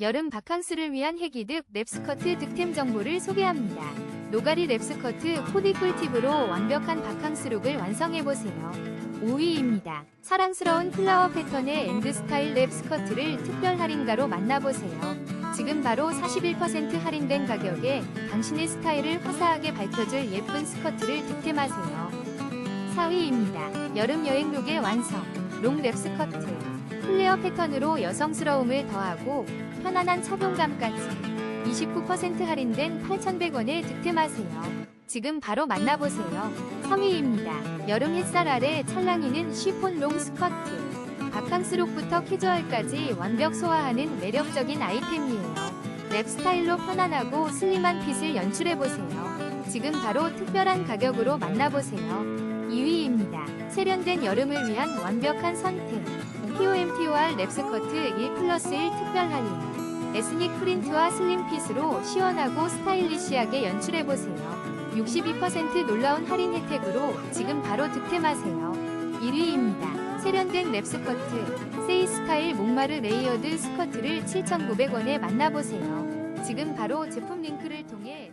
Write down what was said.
여름 바캉스를 위한 해기득 랩스커트 득템 정보를 소개합니다. 노가리 랩스커트 코디 꿀팁으로 완벽한 바캉스룩을 완성해보세요. 5위입니다. 사랑스러운 플라워 패턴의 엔드 스타일 랩스커트를 특별 할인가로 만나보세요. 지금 바로 41% 할인된 가격에 당신의 스타일을 화사하게 밝혀줄 예쁜 스커트를 득템하세요. 4위입니다. 여름 여행 룩의 완성. 롱 랩 스커트. 플레어 패턴으로 여성스러움을 더하고 편안한 착용감까지 29% 할인된 8,100원에 득템하세요. 지금 바로 만나보세요. 3위입니다. 여름 햇살 아래 찰랑이는 쉬폰 롱 스커트. 바캉스룩부터 캐주얼까지 완벽 소화하는 매력적인 아이템이에요. 랩 스타일로 편안하고 슬림한 핏을 연출해보세요. 지금 바로 특별한 가격으로 만나보세요. 2위입니다. 세련된 여름을 위한 완벽한 선택. POMTOR 랩스커트 1 플러스 1 특별 할인. 에스닉 프린트와 슬림 핏으로 시원하고 스타일리시하게 연출해보세요. 62% 놀라운 할인 혜택으로 지금 바로 득템하세요. 1위입니다. 세련된 랩스커트, 세이 스타일 목마르 레이어드 스커트를 7,900원에 만나보세요. 지금 바로 제품 링크를 통해